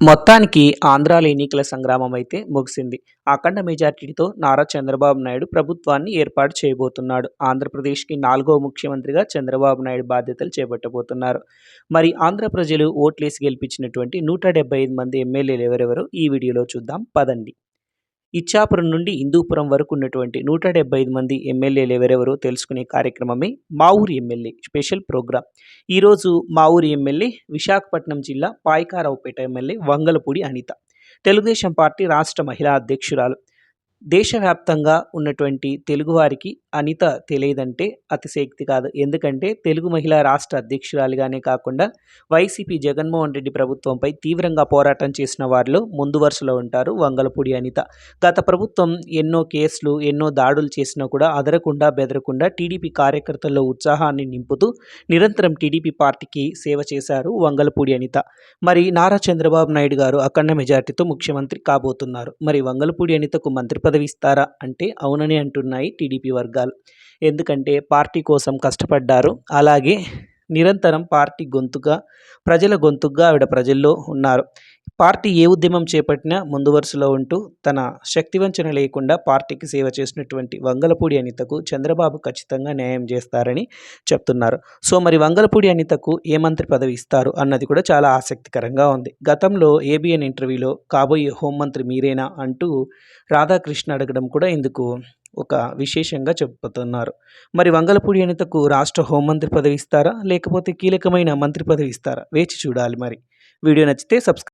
మొత్తానికి ఆంధ్రాలో ఎన్నికల సంగ్రామం అయితే ముగిసింది. అఖండ మెజార్టీతో నారా చంద్రబాబు నాయుడు ప్రభుత్వాన్ని ఏర్పాటు చేయబోతున్నాడు. ఆంధ్రప్రదేశ్కి నాలుగో ముఖ్యమంత్రిగా చంద్రబాబు నాయుడు బాధ్యతలు చేపట్టబోతున్నారు. మరి ఆంధ్ర ప్రజలు ఓట్లేసి గెలిపించినటువంటి నూట డెబ్బై ఐదు మంది ఎమ్మెల్యేలు ఎవరెవరో ఈ వీడియోలో చూద్దాం. పదండి. ఇచ్చాపురం నుండి హిందూపురం వరకు ఉన్నటువంటి నూట డెబ్బై ఐదు మంది ఎమ్మెల్యేలు ఎవరెవరో తెలుసుకునే కార్యక్రమమే మా ఊరి ఎమ్మెల్యే స్పెషల్ ప్రోగ్రాం. ఈరోజు మా ఊరి ఎమ్మెల్యే విశాఖపట్నం జిల్లా పాయకారావుపేట ఎమ్మెల్యే వంగలపూడి అనిత. తెలుగుదేశం పార్టీ రాష్ట్ర మహిళా అధ్యక్షురాలు దేశవ్యాప్తంగా ఉన్నటువంటి తెలుగువారికి అనిత తెలియదంటే అతిశక్తి కాదు. ఎందుకంటే తెలుగు మహిళా రాష్ట్ర అధ్యక్షురాలిగానే కాకుండా వైసీపీ జగన్మోహన్ రెడ్డి ప్రభుత్వంపై తీవ్రంగా పోరాటం చేసిన వారిలో ముందు వరుసలో ఉంటారు వంగలపూడి అనిత. గత ప్రభుత్వం ఎన్నో కేసులు ఎన్నో దాడులు చేసినా కూడా అదరకుండా బెదరకుండా టీడీపీ కార్యకర్తల్లో ఉత్సాహాన్ని నింపుతూ నిరంతరం టీడీపీ పార్టీకి సేవ చేశారు వంగలపూడి అనిత. మరి నారా చంద్రబాబు నాయుడు గారు అఖండ మెజార్టీతో ముఖ్యమంత్రి కాబోతున్నారు. మరి వంగలపూడి అనితకు మంత్రి పదవి ఇస్తారా అంటే అవునని అంటున్నాయి టీడీపీ వర్గాలు. ఎందుకంటే పార్టీ కోసం కష్టపడ్డారు. అలాగే నిరంతరం పార్టీ గొంతుగా ప్రజల గొంతుగా ఆవిడ ప్రజల్లో ఉన్నారు. పార్టీ ఏ ఉద్యమం చేపట్టినా ముందు వరుసలో ఉంటూ తన శక్తివంచన లేకుండా పార్టీకి సేవ చేసినటువంటి వంగలపూడి అనితకు చంద్రబాబు ఖచ్చితంగా న్యాయం చేస్తారని చెప్తున్నారు. సో మరి వంగలపూడి అనితకు ఏ మంత్రి పదవి ఇస్తారు అన్నది కూడా చాలా ఆసక్తికరంగా ఉంది. గతంలో ఏబిఎన్ ఇంటర్వ్యూలో కాబోయే హోంమంత్రి మీరేనా అంటూ రాధాకృష్ణ అడగడం కూడా ఇందుకు ఒక విశేషంగా చెబుతున్నారు. మరి వంగలపూడి అనితకు రాష్ట్ర హోంమంత్రి పదవి ఇస్తారా? లేకపోతే కీలకమైన మంత్రి పదవి ఇస్తారా? వేచి చూడాలి మరి. వీడియో నచ్చితే సబ్స్క్రైబ్